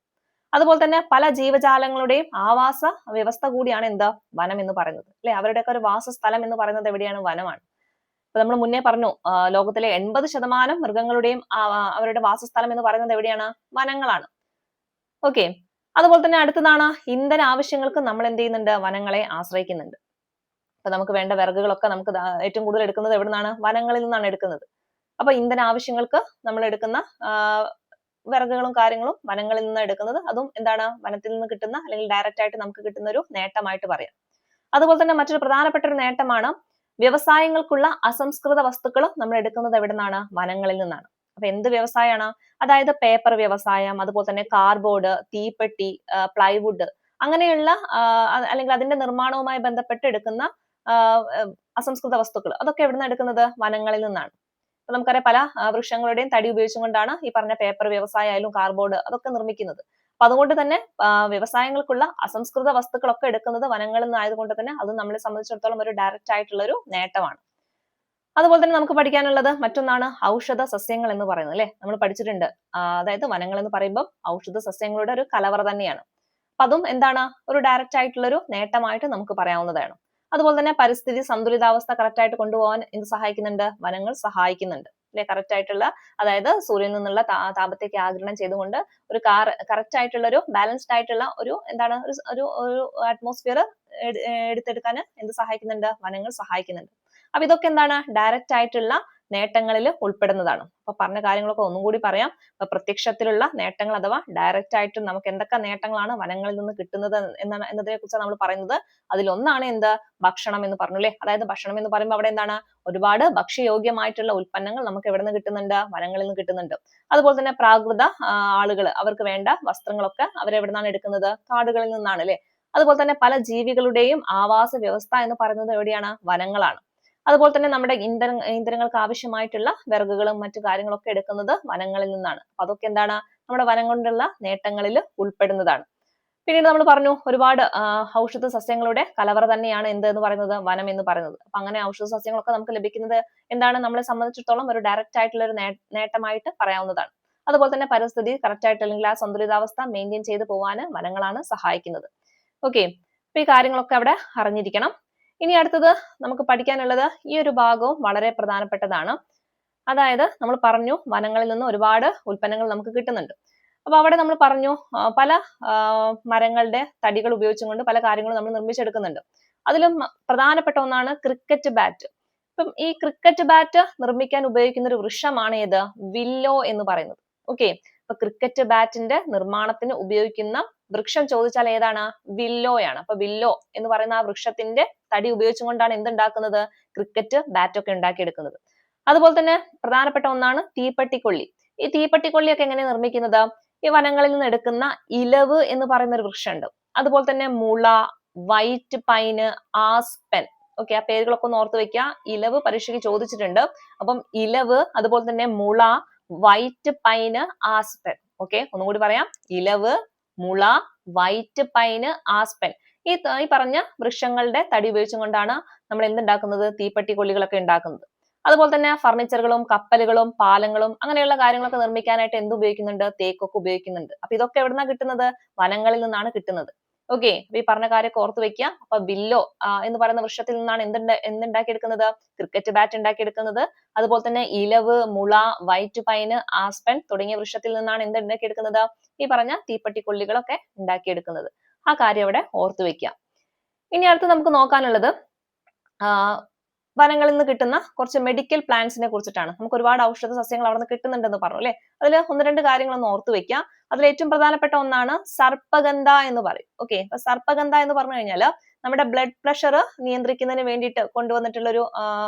അതുപോലെ തന്നെ പല ജീവജാലങ്ങളുടെയും ആവാസ വ്യവസ്ഥ കൂടിയാണ് എന്താ വനം എന്ന് പറയുന്നത്. അല്ലെ? അവരുടെയൊക്കെ ഒരു വാസസ്ഥലം എന്ന് പറയുന്നത് എവിടെയാണ്? വനമാണ്. ഇപ്പൊ നമ്മൾ മുന്നേ പറഞ്ഞു ലോകത്തിലെ എൺപത് ശതമാനം മൃഗങ്ങളുടെയും അവരുടെ വാസസ്ഥലം എന്ന് പറയുന്നത് എവിടെയാണ്? വനങ്ങളാണ്. ഓക്കെ. അതുപോലെ തന്നെ അടുത്തതാണ് ഇന്ധന ആവശ്യങ്ങൾക്ക് നമ്മൾ എന്ത് ചെയ്യുന്നുണ്ട്? വനങ്ങളെ ആശ്രയിക്കുന്നുണ്ട്. അപ്പൊ നമുക്ക് വേണ്ട വിറകുകളൊക്കെ നമുക്ക് ഏറ്റവും കൂടുതൽ എടുക്കുന്നത് എവിടെ നിന്നാണ് വനങ്ങളിൽ നിന്നാണ് എടുക്കുന്നത്. അപ്പൊ ഇന്ധന ആവശ്യങ്ങൾക്ക് നമ്മൾ എടുക്കുന്ന വിറകുകളും കാര്യങ്ങളും വനങ്ങളിൽ നിന്ന് എടുക്കുന്നത്. അതും എന്താണ്? വനത്തിൽ നിന്ന് കിട്ടുന്ന അല്ലെങ്കിൽ ഡയറക്റ്റ് ആയിട്ട് നമുക്ക് കിട്ടുന്ന ഒരു നേട്ടമായിട്ട് പറയാം. അതുപോലെ തന്നെ മറ്റൊരു പ്രധാനപ്പെട്ട ഒരു നേട്ടമാണ് വ്യവസായങ്ങൾക്കുള്ള അസംസ്കൃത വസ്തുക്കൾ നമ്മൾ എടുക്കുന്നത് എവിടെ നിന്നാണ് വനങ്ങളിൽ നിന്നാണ്. അപ്പൊ എന്ത് വ്യവസായമാണ്? അതായത് പേപ്പർ വ്യവസായം അതുപോലെ തന്നെ കാർബോർഡ് തീപ്പെട്ടി പ്ലൈവുഡ് അങ്ങനെയുള്ള അല്ലെങ്കിൽ അതിന്റെ നിർമ്മാണവുമായി ബന്ധപ്പെട്ട് എടുക്കുന്ന അസംസ്കൃത വസ്തുക്കൾ അതൊക്കെ എവിടെ നിന്നാണ് എടുക്കുന്നത്? വനങ്ങളിൽ നിന്നാണ്. അപ്പൊ നമുക്കറിയാം പല വൃക്ഷങ്ങളുടെയും തടി ഉപയോഗിച്ചുകൊണ്ടാണ് ഈ പറഞ്ഞ പേപ്പർ വ്യവസായമായാലും കാർബോർഡ് അതൊക്കെ നിർമ്മിക്കുന്നത്. അപ്പൊ അതുകൊണ്ട് തന്നെ വ്യവസായങ്ങൾക്കുള്ള അസംസ്കൃത വസ്തുക്കളൊക്കെ എടുക്കുന്നത് വനങ്ങളിൽ നിന്നായതുകൊണ്ട് തന്നെ അത് നമ്മളെ സംബന്ധിച്ചിടത്തോളം ഒരു ഡയറക്റ്റ് ആയിട്ടുള്ള ഒരു നേട്ടമാണ്. അതുപോലെ തന്നെ നമുക്ക് പഠിക്കാനുള്ളത് മറ്റൊന്നാണ് ഔഷധ സസ്യങ്ങൾ എന്ന് പറയുന്നത് അല്ലെ? നമ്മൾ പഠിച്ചിട്ടുണ്ട്. അതായത് വനങ്ങൾ എന്ന് പറയുമ്പോൾ ഔഷധ സസ്യങ്ങളുടെ ഒരു കലവറ തന്നെയാണ്. അപ്പൊ അതും എന്താണ്? ഒരു ഡയറക്റ്റ് ആയിട്ടുള്ള ഒരു നേട്ടമായിട്ട് നമുക്ക് പറയാവുന്നതാണ്. അതുപോലെ തന്നെ പരിസ്ഥിതി സന്തുലിതാവസ്ഥ കറക്റ്റ് ആയിട്ട് കൊണ്ടുപോകാൻ എന്ത് സഹായിക്കുന്നുണ്ട്? വനങ്ങൾ സഹായിക്കുന്നുണ്ട്. അല്ലെ? കറക്റ്റ് ആയിട്ടുള്ള അതായത് സൂര്യനിൽ നിന്നുള്ള താപത്തേക്ക് ആഗിരണം ചെയ്തുകൊണ്ട് ഒരു കാർ കറക്റ്റ് ആയിട്ടുള്ള ഒരു ബാലൻസ്ഡ് ആയിട്ടുള്ള ഒരു എന്താണ് ഒരു ഒരു അറ്റ്മോസ്ഫിയർ എടുത്തെടുക്കാൻ എന്ത് സഹായിക്കുന്നുണ്ട്? വനങ്ങൾ സഹായിക്കുന്നുണ്ട്. അപ്പൊ ഇതൊക്കെ എന്താണ്? ഡയറക്റ്റ് ആയിട്ടുള്ള നേട്ടങ്ങളിൽ ഉൾപ്പെടുന്നതാണ്. അപ്പൊ പറഞ്ഞ കാര്യങ്ങളൊക്കെ ഒന്നും കൂടി പറയാം. അപ്പൊ പ്രത്യക്ഷത്തിലുള്ള നേട്ടങ്ങൾ അഥവാ ഡയറക്റ്റ് ആയിട്ട് നമുക്ക് എന്തൊക്കെ നേട്ടങ്ങളാണ് വനങ്ങളിൽ നിന്ന് കിട്ടുന്നത് എന്നാണ് എന്നതിനെ കുറിച്ചാണ് നമ്മൾ പറയുന്നത്. അതിലൊന്നാണ് എന്ത്? ഭക്ഷണം എന്ന് പറഞ്ഞു അല്ലേ അതായത് ഭക്ഷണം എന്ന് പറയുമ്പോൾ അവിടെ എന്താണ്? ഒരുപാട് ഭക്ഷ്യയോഗ്യമായിട്ടുള്ള ഉൽപ്പന്നങ്ങൾ നമുക്ക് എവിടെ നിന്ന് കിട്ടുന്നുണ്ട്? വനങ്ങളിൽ നിന്ന് കിട്ടുന്നുണ്ട്. അതുപോലെ തന്നെ പ്രാകൃത ആളുകൾ അവർക്ക് വേണ്ട വസ്ത്രങ്ങളൊക്കെ അവരെവിടെ നിന്നാണ് എടുക്കുന്നത്? കാടുകളിൽ നിന്നാണ് അല്ലേ? അതുപോലെ തന്നെ പല ജീവികളുടെയും ആവാസ വ്യവസ്ഥ എന്ന് പറയുന്നത് എവിടെയാണ്? വനങ്ങളാണ്. അതുപോലെ തന്നെ നമ്മുടെ ഇന്ധന ഇന്ധനങ്ങൾക്ക് ആവശ്യമായിട്ടുള്ള വിറകുകളും മറ്റു കാര്യങ്ങളൊക്കെ എടുക്കുന്നത് വനങ്ങളിൽ നിന്നാണ്. അതൊക്കെ എന്താണ്? നമ്മുടെ വനം കൊണ്ടുള്ള നേട്ടങ്ങളിൽ ഉൾപ്പെടുന്നതാണ്. പിന്നീട് നമ്മൾ പറഞ്ഞു ഒരുപാട് ഔഷധ സസ്യങ്ങളുടെ കലവറ തന്നെയാണ് എന്ത് എന്ന് പറയുന്നത്? വനം എന്ന് പറയുന്നത്. അപ്പൊ അങ്ങനെ ഔഷധ സസ്യങ്ങളൊക്കെ നമുക്ക് ലഭിക്കുന്നത് എന്താണ്? നമ്മളെ സംബന്ധിച്ചിടത്തോളം ഒരു ഡയറക്റ്റ് ആയിട്ടുള്ള ഒരു നേട്ടമായിട്ട് പറയാവുന്നതാണ്. അതുപോലെ തന്നെ പരിസ്ഥിതി കറക്റ്റ് ആയിട്ട് അല്ലെങ്കിൽ ആ സന്തുലിതാവസ്ഥ മെയിന്റെയിൻ ചെയ്ത് പോകാൻ വനങ്ങളാണ് സഹായിക്കുന്നത്. ഓക്കെ അപ്പൊ ഈ കാര്യങ്ങളൊക്കെ അവിടെ അറിഞ്ഞിരിക്കണം. ഇനി അടുത്തത് നമുക്ക് പഠിക്കാനുള്ളത് ഈ ഒരു ഭാഗവും വളരെ പ്രധാനപ്പെട്ടതാണ്. അതായത് നമ്മൾ പറഞ്ഞു വനങ്ങളിൽ നിന്ന് ഒരുപാട് ഉൽപ്പന്നങ്ങൾ നമുക്ക് കിട്ടുന്നുണ്ട്. അപ്പൊ അവിടെ നമ്മൾ പറഞ്ഞു പല മരങ്ങളുടെ തടികൾ ഉപയോഗിച്ചുകൊണ്ട് പല കാര്യങ്ങളും നമ്മൾ നിർമ്മിച്ചെടുക്കുന്നുണ്ട്. അതിലും പ്രധാനപ്പെട്ട ഒന്നാണ് ക്രിക്കറ്റ് ബാറ്റ്. ഇപ്പം ഈ ക്രിക്കറ്റ് ബാറ്റ് നിർമ്മിക്കാൻ ഉപയോഗിക്കുന്ന ഒരു വൃക്ഷമാണ് ഏത്? വില്ലോ എന്ന് പറയുന്നത്. ഓക്കെ. അപ്പൊ ക്രിക്കറ്റ് ബാറ്റിന്റെ നിർമ്മാണത്തിന് ഉപയോഗിക്കുന്ന വൃക്ഷം ചോദിച്ചാൽ ഏതാണ്? വില്ലോയാണ് അപ്പൊ വില്ലോ എന്ന് പറയുന്ന ആ വൃക്ഷത്തിന്റെ തടി ഉപയോഗിച്ചുകൊണ്ടാണ് എന്തുണ്ടാക്കുന്നത്? ക്രിക്കറ്റ് ബാറ്റ് ഒക്കെ ഉണ്ടാക്കിയെടുക്കുന്നത്. അതുപോലെ തന്നെ പ്രധാനപ്പെട്ട ഒന്നാണ് തീപ്പട്ടിക്കൊള്ളി. ഈ തീപ്പട്ടിക്കൊള്ളിയൊക്കെ എങ്ങനെ നിർമ്മിക്കുന്നത്? ഈ വനങ്ങളിൽ നിന്ന് എടുക്കുന്ന ഇലവ് എന്ന് പറയുന്ന ഒരു വൃക്ഷമുണ്ട്. അതുപോലെ തന്നെ മുള വൈറ്റ് പൈന് ആസ്പെൻ ഓക്കെ ആ പേരുകളൊക്കെ ഒന്ന് ഓർത്ത് വെക്കുക. ഇലവ് പരീക്ഷയ്ക്ക് ചോദിച്ചിട്ടുണ്ട്. അപ്പം ഇലവ് അതുപോലെ തന്നെ മുള വൈറ്റ് പൈന് ആസ്പെൻ ഓക്കെ ഒന്നും കൂടി പറയാം. ഇലവ് മുള വൈറ്റ് പൈന് ആസ്പെൻ ഈ ഈ പറഞ്ഞ വൃക്ഷങ്ങളുടെ തടി ഉപയോഗിച്ചും കൊണ്ടാണ് നമ്മൾ എന്തുണ്ടാക്കുന്നത്? തീപ്പെട്ടി കൊള്ളികളൊക്കെ ഉണ്ടാക്കുന്നത്. അതുപോലെ തന്നെ ഫർണിച്ചറുകളും കപ്പലുകളും പാലങ്ങളും അങ്ങനെയുള്ള കാര്യങ്ങളൊക്കെ നിർമ്മിക്കാനായിട്ട് എന്ത് ഉപയോഗിക്കുന്നുണ്ട്? തേക്കൊക്കെ ഉപയോഗിക്കുന്നുണ്ട്. അപ്പൊ ഇതൊക്കെ എവിടുന്നാ കിട്ടുന്നത്? വനങ്ങളിൽ നിന്നാണ് കിട്ടുന്നത്. ഓക്കെ ഈ പറഞ്ഞ കാര്യമൊക്കെ ഓർത്ത് വെക്കുക അപ്പൊ ബില്ലോ എന്ന് പറയുന്ന വൃക്ഷത്തിൽ നിന്നാണ് എന്തുണ്ട് എന്തുണ്ടാക്കിയെടുക്കുന്നത്? ക്രിക്കറ്റ് ബാറ്റ് ഉണ്ടാക്കിയെടുക്കുന്നത്. അതുപോലെ തന്നെ ഇലവ് മുള വൈറ്റ് പൈന് ആസ്പെൻ തുടങ്ങിയ വൃക്ഷത്തിൽ നിന്നാണ് എന്ത് ഉണ്ടാക്കിയെടുക്കുന്നത്? ഈ പറഞ്ഞ തീപ്പട്ടിക്കൊള്ളികളൊക്കെ ഉണ്ടാക്കിയെടുക്കുന്നത്. ആ കാര്യം അവിടെ ഓർത്തു വെക്കുക ഇനി അടുത്ത് നമുക്ക് നോക്കാനുള്ളത് വനങ്ങളിൽ നിന്ന് കിട്ടുന്ന കുറച്ച് മെഡിക്കൽ പ്ലാന്റ്സിനെ കുറിച്ചിട്ടാണ്. നമുക്ക് ഒരുപാട് ഔഷധ സസ്യങ്ങൾ അവിടെ നിന്ന് കിട്ടുന്നുണ്ടെന്ന് പറഞ്ഞു അല്ലെ? അതിൽ ഒന്ന് രണ്ട് കാര്യങ്ങൾ ഒന്ന് ഓർത്തു വെക്കാം അതിൽ ഏറ്റവും പ്രധാനപ്പെട്ട ഒന്നാണ് സർപ്പഗന്ധ എന്ന് പറയും. ഓക്കെ അപ്പൊ സർപ്പഗന്ധ എന്ന് പറഞ്ഞു കഴിഞ്ഞാൽ നമ്മുടെ ബ്ലഡ് പ്രഷർ നിയന്ത്രിക്കുന്നതിന് വേണ്ടിയിട്ട് കൊണ്ടുവന്നിട്ടുള്ള ഒരു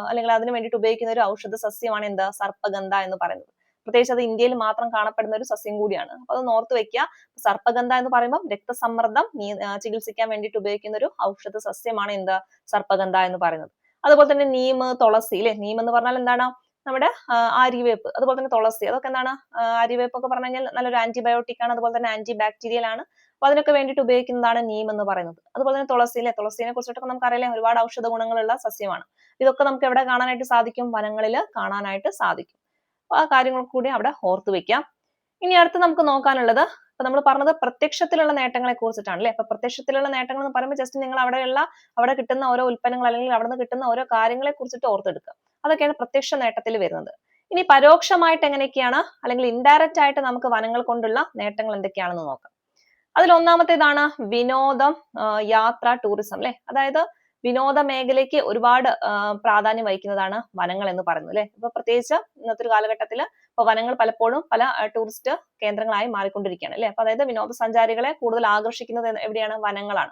അല്ലെങ്കിൽ അതിന് വേണ്ടിയിട്ട് ഉപയോഗിക്കുന്ന ഒരു ഔഷധ സസ്യമാണ് എന്താ? സർപ്പഗന്ധ എന്ന് പറയുന്നത്. പ്രത്യേകിച്ച് അത് ഇന്ത്യയിൽ മാത്രം കാണപ്പെടുന്ന ഒരു സസ്യം കൂടിയാണ്. അപ്പൊ അത് ഓർത്ത് വെക്കുക സർപ്പഗന്ധ എന്ന് പറയുമ്പോൾ രക്തസമ്മർദ്ദം ചികിത്സിക്കാൻ വേണ്ടിയിട്ട് ഉപയോഗിക്കുന്ന ഒരു ഔഷധ സസ്യമാണ് എന്താ? സർപ്പഗന്ധ എന്ന് പറയുന്നത്. അതുപോലെ തന്നെ നീമ് തുളസി അല്ലെ നീം എന്ന് പറഞ്ഞാൽ എന്താണ്? നമ്മുടെ ആര്യവേപ്പ്. അതുപോലെ തന്നെ തുളസി. അതൊക്കെ എന്താണ്? ആര്യവേപ്പ് ഒക്കെ പറഞ്ഞു കഴിഞ്ഞാൽ നല്ലൊരു ആന്റിബയോട്ടിക് ആണ്. അതുപോലെ തന്നെ ആന്റി ബാക്ടീരിയൽ ആണ്. അപ്പൊ അതിനൊക്കെ വേണ്ടിയിട്ട് ഉപയോഗിക്കുന്നതാണ് നീം എന്ന് പറയുന്നത്. അതുപോലെ തന്നെ തുളസി അല്ലെ തുളസിനെ കുറിച്ചിട്ടൊക്കെ നമുക്ക് അറിയാം ഒരുപാട് ഔഷധ ഗുണങ്ങളുള്ള സസ്യമാണ്. ഇതൊക്കെ നമുക്ക് എവിടെ കാണാനായിട്ട് സാധിക്കും? വനങ്ങളിൽ കാണാനായിട്ട് സാധിക്കും. അപ്പൊ ആ കാര്യങ്ങൾ കൂടി അവിടെ ഓർത്തു വെക്കാം. ഇനി അടുത്ത് നമുക്ക് നോക്കാനുള്ളത് അപ്പൊ നമ്മൾ പറഞ്ഞത് പ്രത്യക്ഷത്തിലുള്ള നേട്ടങ്ങളെ കുറിച്ചിട്ടാണ് അല്ലെ അപ്പൊ പ്രത്യക്ഷത്തിലുള്ള നേട്ടങ്ങൾ എന്ന് പറയുമ്പോൾ ജസ്റ്റ് നിങ്ങൾ അവിടെയുള്ള അവിടെ കിട്ടുന്ന ഓരോ ഉൽപ്പന്നങ്ങൾ അല്ലെങ്കിൽ അവിടെ നിന്ന് കിട്ടുന്ന ഓരോ കാര്യങ്ങളെ കുറിച്ചിട്ട് ഓർത്തെടുക്കുക. അതൊക്കെയാണ് പ്രത്യക്ഷ നേട്ടത്തിൽ വരുന്നത്. ഇനി പരോക്ഷമായിട്ട് എങ്ങനെയൊക്കെയാണ് അല്ലെങ്കിൽ ഇൻഡയറക്റ്റ് ആയിട്ട് നമുക്ക് വനങ്ങൾ കൊണ്ടുള്ള നേട്ടങ്ങൾ എന്തൊക്കെയാണെന്ന് നോക്കാം. അതിൽ ഒന്നാമത്തേതാണ് വിനോദം യാത്ര ടൂറിസം അല്ലെ അതായത് വിനോദ മേഖലയ്ക്ക് ഒരുപാട് പ്രാധാന്യം വഹിക്കുന്നതാണ് വനങ്ങൾ എന്ന് പറയുന്നത് അല്ലെ ഇപ്പൊ പ്രത്യേകിച്ച് ഇന്നത്തെ ഒരു കാലഘട്ടത്തിൽ ഇപ്പൊ വനങ്ങൾ പലപ്പോഴും പല ടൂറിസ്റ്റ് കേന്ദ്രങ്ങളായി മാറിക്കൊണ്ടിരിക്കുകയാണ് അല്ലെ? അപ്പൊ അതായത് വിനോദസഞ്ചാരികളെ കൂടുതൽ ആകർഷിക്കുന്നത് എവിടെയാണ്? വനങ്ങളാണ്.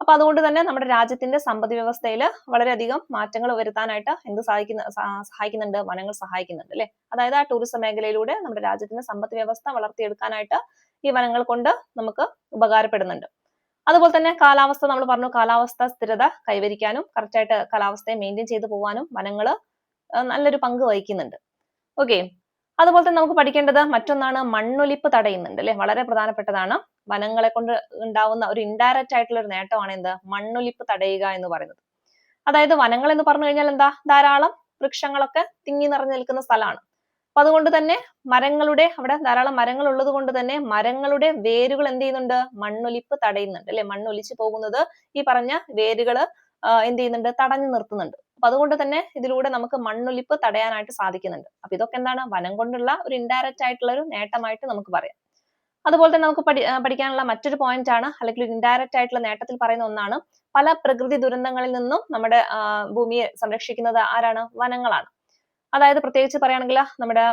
അപ്പൊ അതുകൊണ്ട് തന്നെ നമ്മുടെ രാജ്യത്തിന്റെ സമ്പദ് വ്യവസ്ഥയിൽ വളരെയധികം മാറ്റങ്ങൾ വരുത്താനായിട്ട് എന്ത് സഹായിക്കുന്ന സഹായിക്കുന്നുണ്ട്? വനങ്ങൾ സഹായിക്കുന്നുണ്ട് അല്ലെ? അതായത് ആ ടൂറിസം മേഖലയിലൂടെ നമ്മുടെ രാജ്യത്തിന്റെ സമ്പദ് വ്യവസ്ഥ വളർത്തിയെടുക്കാനായിട്ട് ഈ വനങ്ങൾ കൊണ്ട് നമുക്ക് ഉപകാരപ്പെടുന്നുണ്ട്. അതുപോലെ തന്നെ കാലാവസ്ഥ നമ്മൾ പറഞ്ഞു കാലാവസ്ഥ സ്ഥിരത കൈവരിക്കാനും കറക്റ്റായിട്ട് കാലാവസ്ഥയെ മെയിന്റെയിൻ ചെയ്തു പോകാനും വനങ്ങൾ നല്ലൊരു പങ്ക് വഹിക്കുന്നുണ്ട്. ഓക്കെ. അതുപോലെ തന്നെ നമുക്ക് പഠിക്കേണ്ടത് മറ്റൊന്നാണ് മണ്ണൊലിപ്പ് തടയുന്നുണ്ട് അല്ലെ? വളരെ പ്രധാനപ്പെട്ടതാണ്. വനങ്ങളെ കൊണ്ട് ഉണ്ടാവുന്ന ഒരു ഇൻഡയറക്റ്റ് ആയിട്ടുള്ള ഒരു നേട്ടമാണ് എന്ത്? മണ്ണൊലിപ്പ് തടയുക എന്ന് പറയുന്നത്. അതായത് വനങ്ങൾ എന്ന് പറഞ്ഞു കഴിഞ്ഞാൽ എന്താ? ധാരാളം വൃക്ഷങ്ങളൊക്കെ തിങ്ങി നിറഞ്ഞു നിൽക്കുന്ന സ്ഥലമാണ്. അപ്പൊ അതുകൊണ്ട് തന്നെ മരങ്ങളുടെ അവിടെ ധാരാളം മരങ്ങൾ ഉള്ളത് കൊണ്ട് തന്നെ മരങ്ങളുടെ വേരുകൾ എന്ത് ചെയ്യുന്നുണ്ട്? മണ്ണൊലിപ്പ് തടയുന്നുണ്ട് അല്ലെ? മണ്ണൊലിച്ചു പോകുന്നത് ഈ പറഞ്ഞ വേരുകൾ എന്ത് ചെയ്യുന്നുണ്ട്? തടഞ്ഞു നിർത്തുന്നുണ്ട്. അപ്പൊ അതുകൊണ്ട് തന്നെ ഇതിലൂടെ നമുക്ക് മണ്ണൊലിപ്പ് തടയാനായിട്ട് സാധിക്കുന്നുണ്ട്. അപ്പൊ ഇതൊക്കെ എന്താണ്? വനം കൊണ്ടുള്ള ഒരു ഇൻഡയറക്റ്റ് ആയിട്ടുള്ള ഒരു നേട്ടമായിട്ട് നമുക്ക് പറയാം. അതുപോലെ തന്നെ നമുക്ക് പഠി പഠിക്കാനുള്ള മറ്റൊരു പോയിന്റ് ആണ് അല്ലെങ്കിൽ ഒരു ഇൻഡയറക്റ്റ് ആയിട്ടുള്ള നേട്ടത്തിൽ പറയുന്ന ഒന്നാണ് പല പ്രകൃതി ദുരന്തങ്ങളിൽ നിന്നും നമ്മുടെ ഭൂമിയെ സംരക്ഷിക്കുന്നത് ആരാണ്? വനങ്ങളാണ്. അതായത് പ്രത്യേകിച്ച് പറയുകയാണെങ്കിൽ നമ്മുടെ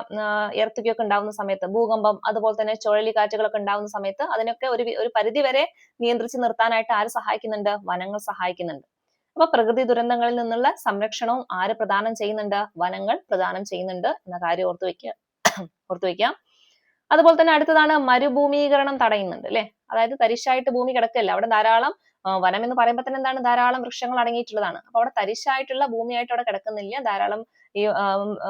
എർത്തുകയൊക്കെ ഉണ്ടാവുന്ന സമയത്ത് ഭൂകമ്പം അതുപോലെ തന്നെ ചുഴലിക്കാറ്റുകളൊക്കെ ഉണ്ടാവുന്ന സമയത്ത് അതിനൊക്കെ ഒരു ഒരു പരിധി വരെ നിയന്ത്രിച്ച് നിർത്താനായിട്ട് ആര് സഹായിക്കുന്നുണ്ട്? വനങ്ങൾ സഹായിക്കുന്നുണ്ട്. അപ്പൊ പ്രകൃതി ദുരന്തങ്ങളിൽ നിന്നുള്ള സംരക്ഷണവും ആര് പ്രദാനം ചെയ്യുന്നുണ്ട്? വനങ്ങൾ പ്രദാനം ചെയ്യുന്നുണ്ട് എന്ന കാര്യം ഓർത്തു വെക്കുക ഓർത്തു വെക്കാം. അതുപോലെ തന്നെ അടുത്തതാണ് മരുഭൂമീകരണം തടയുന്നുണ്ട് അല്ലെ? അതായത് തരിശായിട്ട് ഭൂമി കിടക്കല്ല? അവിടെ ധാരാളം വനം എന്ന് പറയുമ്പോൾ തന്നെ എന്താണ്? ധാരാളം വൃക്ഷങ്ങൾ അടങ്ങിയിട്ടുള്ളതാണ്. അപ്പൊ അവിടെ തരിശായിട്ടുള്ള ഭൂമിയായിട്ട് അവിടെ കിടക്കുന്നില്ല. ധാരാളം ഈ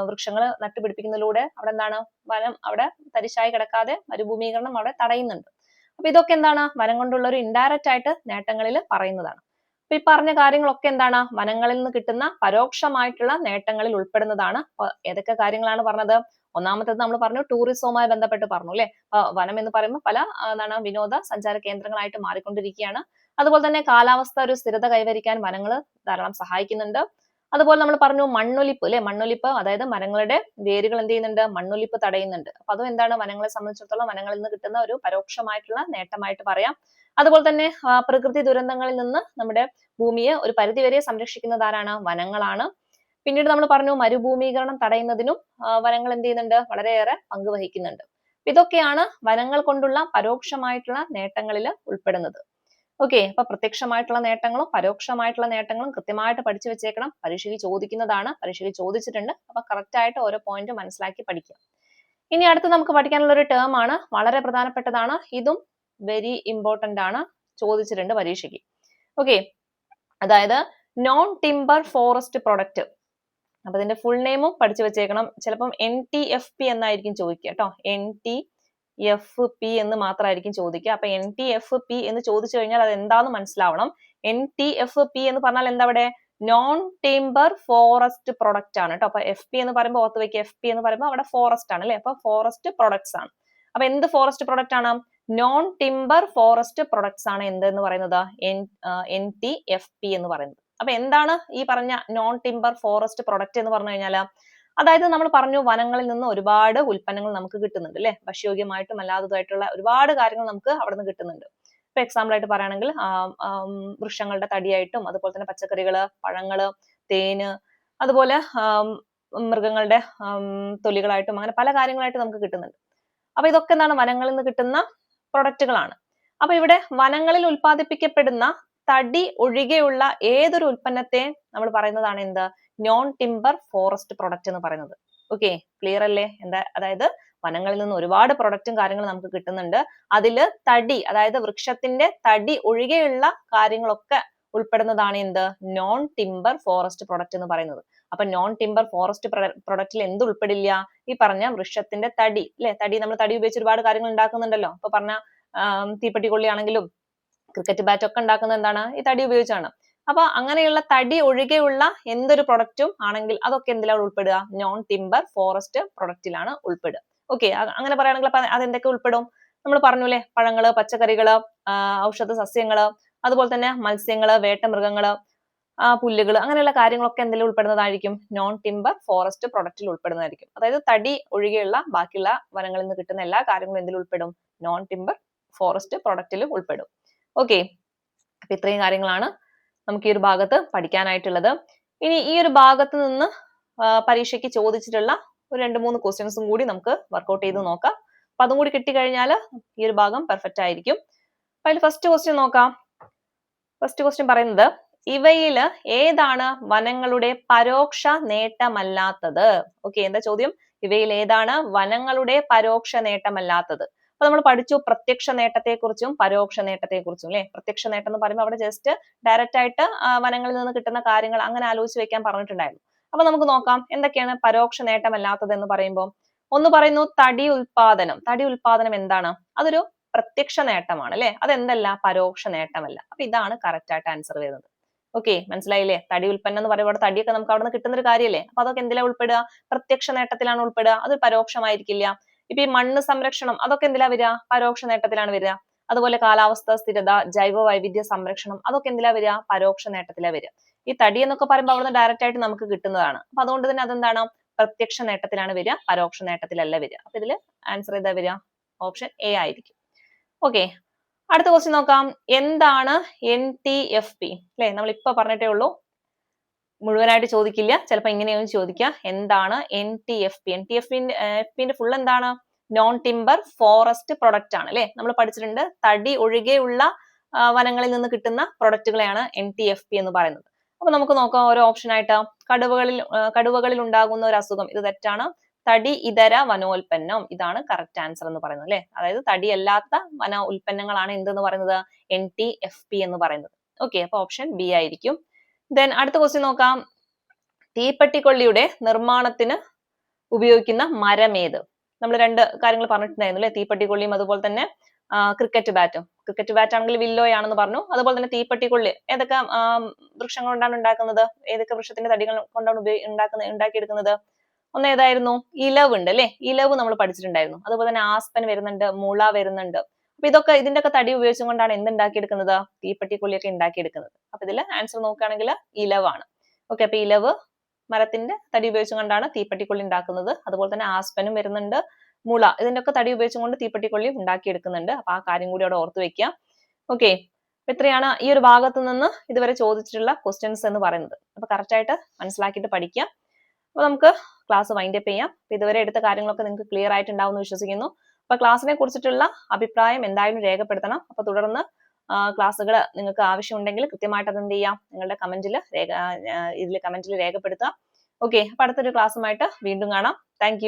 വൃക്ഷങ്ങൾ നട്ടുപിടിപ്പിക്കുന്നതിലൂടെ അവിടെ എന്താണ്? വനം അവിടെ തരിശായി കിടക്കാതെ മരുഭൂമീകരണം അവിടെ തടയുന്നുണ്ട്. അപ്പൊ ഇതൊക്കെ എന്താണ്? വനം കൊണ്ടുള്ള ഒരു ഇൻഡയറക്റ്റ് ആയിട്ട് നേട്ടങ്ങളിൽ പറയുന്നതാണ്. ഈ പറഞ്ഞ കാര്യങ്ങളൊക്കെ എന്താണ്? വനങ്ങളിൽ നിന്ന് കിട്ടുന്ന പരോക്ഷമായിട്ടുള്ള നേട്ടങ്ങളിൽ ഉൾപ്പെടുന്നതാണ്. ഏതൊക്കെ കാര്യങ്ങളാണ് പറഞ്ഞത്? ഒന്നാമത്തേത് നമ്മൾ പറഞ്ഞു ടൂറിസവുമായി ബന്ധപ്പെട്ട് പറഞ്ഞു അല്ലെ? വനം എന്ന് പറയുമ്പോൾ പല എന്താണ് വിനോദ സഞ്ചാര കേന്ദ്രങ്ങളായിട്ട് മാറിക്കൊണ്ടിരിക്കുകയാണ്. അതുപോലെ തന്നെ കാലാവസ്ഥ ഒരു സ്ഥിരത കൈവരിക്കാൻ വനങ്ങൾ ധാരാളം സഹായിക്കുന്നുണ്ട്. അതുപോലെ നമ്മൾ പറഞ്ഞു മണ്ണൊലിപ്പ് അല്ലെ മണ്ണൊലിപ്പ് അതായത് മരങ്ങളുടെ വേരുകൾ എന്ത് ചെയ്യുന്നുണ്ട്? മണ്ണൊലിപ്പ് തടയുന്നുണ്ട്. അപ്പൊ അതും എന്താണ് വനങ്ങളെ സംബന്ധിച്ചിടത്തോളം വനങ്ങളിൽ നിന്ന് കിട്ടുന്ന ഒരു പരോക്ഷമായിട്ടുള്ള നേട്ടമായിട്ട് പറയാം. അതുപോലെ തന്നെ പ്രകൃതി ദുരന്തങ്ങളിൽ നിന്ന് നമ്മുടെ ഭൂമിയെ ഒരു പരിധിവരെ സംരക്ഷിക്കുന്നത് ആരാണ്? വനങ്ങളാണ്. പിന്നീട് നമ്മൾ പറഞ്ഞു മരുഭൂമീകരണം തടയുന്നതിനും വനങ്ങൾ എന്ത് ചെയ്യുന്നുണ്ട്? വളരെയേറെ പങ്ക് വഹിക്കുന്നുണ്ട് ഇതൊക്കെയാണ് വനങ്ങൾ കൊണ്ടുള്ള പരോക്ഷമായിട്ടുള്ള നേട്ടങ്ങളിൽ ഉൾപ്പെടുന്നത്. ഓക്കെ അപ്പൊ പ്രത്യക്ഷമായിട്ടുള്ള നേട്ടങ്ങളും പരോക്ഷമായിട്ടുള്ള നേട്ടങ്ങളും കൃത്യമായിട്ട് പഠിച്ചു വെച്ചേക്കണം. പരീക്ഷയ്ക്ക് ചോദിക്കുന്നതാണ് പരീക്ഷയ്ക്ക് ചോദിച്ചിട്ടുണ്ട്. അപ്പൊ കറക്റ്റ് ആയിട്ട് ഓരോ പോയിന്റ് മനസ്സിലാക്കി പഠിക്കാം. ഇനി അടുത്ത് നമുക്ക് പഠിക്കാനുള്ള ഒരു ടേം ആണ് വളരെ പ്രധാനപ്പെട്ടതാണ്. ഇതും വെരി ഇമ്പോർട്ടന്റ് ആണ്. ചോദിച്ചിട്ടുണ്ട് പരീക്ഷയ്ക്ക്. ഓക്കെ അതായത് നോൺ ടിംബർ ഫോറസ്റ്റ് പ്രൊഡക്റ്റ് അപ്പൊ ഇതിന്റെ ഫുൾ നെയിമും പഠിച്ചു വെച്ചേക്കണം. ചിലപ്പം എൻ ടി എഫ് പി എന്നായിരിക്കും ചോദിക്കുക കേട്ടോ. എൻ ടി എഫ് പി എന്ന് മാത്രമായിരിക്കും ചോദിക്കുക. അപ്പൊ എൻ ടി എഫ് പി എന്ന് ചോദിച്ചു കഴിഞ്ഞാൽ അത് എന്താന്ന് മനസ്സിലാവണം. എൻ ടി എഫ് പി എന്ന് പറഞ്ഞാൽ എന്താ അവിടെ? നോൺ ടിംബർ ഫോറസ്റ്റ് പ്രൊഡക്റ്റ് ആണ് കേട്ടോ. അപ്പൊ എഫ് പി എന്ന് പറയുമ്പോൾ ഓർത്ത് വെക്കുക എഫ് പി എന്ന് പറയുമ്പോൾ അവിടെ ഫോറസ്റ്റ് ആണ് അല്ലെ? അപ്പൊ ഫോറസ്റ്റ് പ്രൊഡക്ട്സ് ആണ്. അപ്പൊ എന്ത് ഫോറസ്റ്റ് പ്രൊഡക്റ്റ് ആണ്? നോൺ ടിംബർ ഫോറസ്റ്റ് പ്രൊഡക്ട്സ് ആണ് എന്ത് എന്ന് പറയുന്നത് എൻ ടി എഫ് പി എന്ന് പറയുന്നത്. അപ്പൊ എന്താണ് ഈ പറഞ്ഞ നോൺ ടിംബർ ഫോറസ്റ്റ് പ്രൊഡക്റ്റ് എന്ന് പറഞ്ഞു കഴിഞ്ഞാൽ അതായത് നമ്മൾ പറഞ്ഞു വനങ്ങളിൽ നിന്ന് ഒരുപാട് ഉൽപ്പന്നങ്ങൾ നമുക്ക് കിട്ടുന്നുണ്ട് അല്ലെ ഭക്ഷ്യയോഗ്യമായിട്ടും അല്ലാത്തതായിട്ടുള്ള ഒരുപാട് കാര്യങ്ങൾ നമുക്ക് അവിടെ നിന്ന് കിട്ടുന്നുണ്ട്. ഇപ്പൊ എക്സാമ്പിൾ ആയിട്ട് പറയുകയാണെങ്കിൽ വൃക്ഷങ്ങളുടെ തടിയായിട്ടും അതുപോലെ തന്നെ പച്ചക്കറികൾ പഴങ്ങൾ തേന് അതുപോലെ മൃഗങ്ങളുടെ തൊലികളായിട്ടും അങ്ങനെ പല കാര്യങ്ങളായിട്ട് നമുക്ക് കിട്ടുന്നുണ്ട്. അപ്പൊ ഇതൊക്കെ എന്താണ്? വനങ്ങളിൽ നിന്ന് കിട്ടുന്ന പ്രൊഡക്റ്റുകളാണ്. അപ്പൊ ഇവിടെ വനങ്ങളിൽ ഉൽപ്പാദിപ്പിക്കപ്പെടുന്ന തടി ഒഴികെയുള്ള ഏതൊരു ഉൽപ്പന്നത്തെ നമ്മൾ പറയുന്നതാണ് എന്ത്? നോൺ ടിംബർ ഫോറസ്റ്റ് പ്രൊഡക്റ്റ് എന്ന് പറയുന്നത്. ഓക്കെ ക്ലിയർ അല്ലേ? എന്താ അതായത് വനങ്ങളിൽ നിന്ന് ഒരുപാട് പ്രൊഡക്റ്റും കാര്യങ്ങളും നമുക്ക് കിട്ടുന്നുണ്ട്. അതിൽ തടി അതായത് വൃക്ഷത്തിന്റെ തടി ഒഴികെയുള്ള കാര്യങ്ങളൊക്കെ ഉൾപ്പെടുന്നതാണ് എന്ത്? നോൺ ടിംബർ ഫോറസ്റ്റ് പ്രൊഡക്റ്റ് എന്ന് പറയുന്നത്. അപ്പൊ നോൺ ടിംബർ ഫോറസ്റ്റ് പ്രൊഡക്റ്റിൽ എന്ത് ഉൾപ്പെടില്ല? ഈ പറഞ്ഞ വൃക്ഷത്തിന്റെ തടി അല്ലെ? തടി നമ്മൾ തടി ഉപയോഗിച്ച് ഒരുപാട് കാര്യങ്ങൾ ഉണ്ടാക്കുന്നുണ്ടല്ലോ. അപ്പൊ പറഞ്ഞ തീപ്പെട്ടി കൊള്ളിയാണെങ്കിലും ക്രിക്കറ്റ് ബാറ്റ് ഒക്കെ ഉണ്ടാക്കുന്നത് എന്താണ്? ഈ തടി ഉപയോഗിച്ചാണ്. അപ്പൊ അങ്ങനെയുള്ള തടി ഒഴികെയുള്ള എന്തൊരു പ്രൊഡക്റ്റും ആണെങ്കിൽ അതൊക്കെ എന്തിലാണ് ഉൾപ്പെടുക? നോൺ ടിംബർ ഫോറസ്റ്റ് പ്രൊഡക്റ്റിലാണ് ഉൾപ്പെടുക. ഓക്കെ അങ്ങനെ പറയുകയാണെങ്കിൽ അതെന്തൊക്കെ ഉൾപ്പെടും? നമ്മൾ പറഞ്ഞൂലേ പഴങ്ങൾ പച്ചക്കറികൾ ഔഷധ സസ്യങ്ങൾ അതുപോലെ തന്നെ മത്സ്യങ്ങൾ വേട്ടമൃഗങ്ങൾ പുല്ലുകൾ അങ്ങനെയുള്ള കാര്യങ്ങളൊക്കെ എന്തിൽ ഉൾപ്പെടുന്നതായിരിക്കും? നോൺ ടിംബർ ഫോറസ്റ്റ് പ്രൊഡക്റ്റിൽ ഉൾപ്പെടുന്നതായിരിക്കും. അതായത് തടി ഒഴികെയുള്ള ബാക്കിയുള്ള വനങ്ങളിൽ നിന്ന് കിട്ടുന്ന എല്ലാ കാര്യങ്ങളും എന്തിൽ ഉൾപ്പെടും? നോൺ ടിംബർ ഫോറസ്റ്റ് പ്രൊഡക്റ്റിൽ ഉൾപ്പെടും. ഓക്കെ അപ്പൊ ഇത്രയും കാര്യങ്ങളാണ് നമുക്ക് ഈ ഒരു ഭാഗത്ത് പഠിക്കാനായിട്ടുള്ളത്. ഇനി ഈ ഒരു ഭാഗത്ത് നിന്ന് പരീക്ഷയ്ക്ക് ചോദിച്ചിട്ടുള്ള ഒരു രണ്ട് മൂന്ന് ക്വസ്റ്റ്യൻസും കൂടി നമുക്ക് വർക്ക്ഔട്ട് ചെയ്ത് നോക്കാം. അപ്പൊ അതും കൂടി കിട്ടിക്കഴിഞ്ഞാൽ ഈ ഒരു ഭാഗം പെർഫെക്റ്റ് ആയിരിക്കും. അപ്പൊ അതിൽ ഫസ്റ്റ് ക്വസ്റ്റ്യൻ നോക്കാം. ഫസ്റ്റ് ക്വസ്റ്റ്യൻ പറയുന്നത് ഇവയിൽ ഏതാണ് വനങ്ങളുടെ പരോക്ഷ നേട്ടമല്ലാത്തത്? ഓക്കെ എന്താ ചോദ്യം? ഇവയിൽ ഏതാണ് വനങ്ങളുടെ പരോക്ഷ നേട്ടമല്ലാത്തത്? അപ്പൊ നമ്മൾ പഠിച്ചു പ്രത്യക്ഷ നേട്ടത്തെക്കുറിച്ചും പരോക്ഷ നേട്ടത്തെക്കുറിച്ചും അല്ലെ പ്രത്യക്ഷ നേട്ടം എന്ന് പറയുമ്പോൾ അവിടെ ജസ്റ്റ് ഡയറക്റ്റ് ആയിട്ട് വനങ്ങളിൽ നിന്ന് കിട്ടുന്ന കാര്യങ്ങൾ അങ്ങനെ ആലോചിച്ച് വെക്കാൻ പറഞ്ഞിട്ടുണ്ടായിരുന്നു. അപ്പൊ നമുക്ക് നോക്കാം എന്തൊക്കെയാണ് പരോക്ഷ നേട്ടമല്ലാത്തത് എന്ന് പറയുമ്പോൾ ഒന്ന് പറയുന്നു തടി ഉൽപാദനം. തടി ഉൽപാദനം എന്താണ്? അതൊരു പ്രത്യക്ഷ നേട്ടമാണ് അല്ലെ അതെന്തല്ല? പരോക്ഷ നേട്ടമല്ല. അപ്പൊ ഇതാണ് കറക്റ്റ് ആയിട്ട് ആൻസർ വരുന്നത്. ഓക്കെ മനസ്സിലായില്ലേ? തടി ഉൽപ്പന്നം എന്ന് പറയുമ്പോൾ തടിയൊക്കെ നമുക്ക് അവിടെ നിന്ന് കിട്ടുന്ന ഒരു കാര്യമല്ലേ അപ്പൊ അതൊക്കെ എന്തിലാ ഉൾപ്പെടുക? പ്രത്യക്ഷ നേട്ടത്തിലാണ് ഉൾപ്പെടുക. അത് പരോക്ഷമായിരിക്കില്ല. ഇപ്പൊ ഈ മണ്ണ് സംരക്ഷണം അതൊക്കെ എന്തിലാ വരിക പരോക്ഷ നേട്ടത്തിലാണ് വരിക അതുപോലെ കാലാവസ്ഥ സ്ഥിരത ജൈവ വൈവിധ്യ സംരക്ഷണം അതൊക്കെ എന്തിലാ വരിക പരോക്ഷ നേട്ടത്തിലാ വരിക ഈ തടി എന്നൊക്കെ പറയുമ്പോൾ അവിടുന്ന് ഡയറക്റ്റ് ആയിട്ട് നമുക്ക് കിട്ടുന്നതാണ്. അപ്പൊ അതുകൊണ്ട് തന്നെ അതെന്താണ്? പ്രത്യക്ഷ നേട്ടത്തിലാണ് വരിക പരോക്ഷ നേട്ടത്തിലല്ല വരിക അപ്പൊ ഇതിൽ ആൻസർ ഏതാ വരിക ഓപ്ഷൻ എ ആയിരിക്കും. ഓക്കെ അടുത്ത ക്വസ്റ്റ്യൻ നോക്കാം. എന്താണ് എൻ ടി എഫ് പി അല്ലെ നമ്മൾ ഇപ്പൊ പറഞ്ഞിട്ടേ ഉള്ളൂ. മുഴുവനായിട്ട് ചോദിക്കില്ല. ചിലപ്പോൾ ഇങ്ങനെയൊന്നും ചോദിക്കുക എന്താണ് N T F P N T F F പിന്റെ ഫുൾ എന്താണ്? നോൺ ടിംബർ ഫോറസ്റ്റ് പ്രൊഡക്റ്റ് ആണ് അല്ലെ? നമ്മൾ പഠിച്ചിട്ടുണ്ട് തടി ഒഴികെയുള്ള വനങ്ങളിൽ നിന്ന് കിട്ടുന്ന പ്രൊഡക്റ്റുകളെയാണ് എൻ ടി എഫ് പി എന്ന് പറയുന്നത്. അപ്പൊ നമുക്ക് നോക്കാം ഓരോ ഓപ്ഷൻ ആയിട്ട്. കടുവകളിൽ കടുവകളിൽ ഉണ്ടാകുന്ന ഒരു അസുഖം. ഇത് തെറ്റാണ്. തടി ഇതര വനോൽപ്പന്നം. ഇതാണ് കറക്റ്റ് ആൻസർ എന്ന് പറയുന്നത് അല്ലെ? അതായത് തടി അല്ലാത്ത വന ഉൽപ്പന്നങ്ങളാണ് എന്തെന്ന് പറയുന്നത്? എൻ ടി എഫ് പി എന്ന് പറയുന്നത്. ഓക്കെ അപ്പൊ ഓപ്ഷൻ ബി ആയിരിക്കും. ദെൻ അടുത്ത ക്വസ്റ്റ്യൻ നോക്കാം. തീപ്പെട്ടിക്കൊള്ളിയുടെ നിർമ്മാണത്തിന് ഉപയോഗിക്കുന്ന മരമേത് നമ്മൾ രണ്ട് കാര്യങ്ങൾ പറഞ്ഞിട്ടുണ്ടായിരുന്നു അല്ലെ തീപ്പെട്ടിക്കൊള്ളിയും അതുപോലെ തന്നെ ക്രിക്കറ്റ് ബാറ്റും ക്രിക്കറ്റ് ബാറ്റ് ആണെങ്കിൽ വില്ലോയാണെന്ന് പറഞ്ഞു. അതുപോലെ തന്നെ തീപ്പെട്ടിക്കൊള്ളി. ഏതൊക്കെ വൃക്ഷങ്ങൾ കൊണ്ടാണ് ഉണ്ടാക്കുന്നത്? ഏതൊക്കെ വൃക്ഷത്തിന്റെ തടികൾ കൊണ്ടാണ് ഉപയോഗി ഉണ്ടാക്കുന്നത് ഉണ്ടാക്കിയെടുക്കുന്നത്? ഒന്ന് ഏതായിരുന്നു? ഇലവ് ഉണ്ട് അല്ലെ ഇലവ് നമ്മൾ പഠിച്ചിട്ടുണ്ടായിരുന്നു. അതുപോലെ തന്നെ ആസ്പൻ വരുന്നുണ്ട് മുള വരുന്നുണ്ട്. അപ്പൊ ഇതൊക്കെ ഇതിന്റെ ഒക്കെ തടി ഉപയോഗിച്ചുകൊണ്ടാണ് എന്ത് ഉണ്ടാക്കിയെടുക്കുന്നത് തീപ്പെട്ടിക്കൊള്ളിയൊക്കെ ഉണ്ടാക്കിയെടുക്കുന്നത്. അപ്പൊ ഇതിൽ ആൻസർ നോക്കുകയാണെങ്കിൽ ഇലവാണ്. ഓക്കെ അപ്പൊ ഇലവ് മരത്തിന്റെ തടി ഉപയോഗിച്ചുകൊണ്ടാണ് തീപ്പെട്ടിക്കൊള്ളി ഉണ്ടാക്കുന്നത്. അതുപോലെ തന്നെ ആസ്പനും വരുന്നുണ്ട്. മുള ഇതിന്റെ ഒക്കെ തടി ഉപയോഗിച്ചുകൊണ്ട് തീപ്പെട്ടിക്കൊള്ളി ഉണ്ടാക്കിയെടുക്കുന്നുണ്ട്. അപ്പൊ ആ കാര്യം കൂടി അവിടെ ഓർത്ത് വെക്കുക ഓക്കെ എത്രയാണ് ഈ ഒരു ഭാഗത്ത് നിന്ന് ഇതുവരെ ചോദിച്ചിട്ടുള്ള ക്വസ്റ്റ്യൻസ് എന്ന് പറയുന്നത്. അപ്പൊ കറക്റ്റ് ആയിട്ട് മനസ്സിലാക്കിയിട്ട് പഠിക്കാം. അപ്പൊ നമുക്ക് ക്ലാസ് വൈൻഡപ്പ് ചെയ്യാം. ഇതുവരെ എടുത്ത കാര്യങ്ങളൊക്കെ നിങ്ങൾക്ക് ക്ലിയർ ആയിട്ടുണ്ടാവും എന്ന് വിശ്വസിക്കുന്നു. അപ്പൊ ക്ലാസ്സിനെ കുറിച്ചിട്ടുള്ള അഭിപ്രായം എന്തായാലും രേഖപ്പെടുത്തണം. അപ്പൊ തുടർന്ന് ക്ലാസ്സുകൾ നിങ്ങൾക്ക് ആവശ്യമുണ്ടെങ്കിൽ കൃത്യമായിട്ട് അത് എന്ത് ചെയ്യാം? നിങ്ങളുടെ കമന്റിൽ രേഖ ഇതിൽ കമന്റിൽ രേഖപ്പെടുത്തുക ഓക്കെ അപ്പൊ അടുത്തൊരു ക്ലാസ്സുമായിട്ട് വീണ്ടും കാണാം. താങ്ക്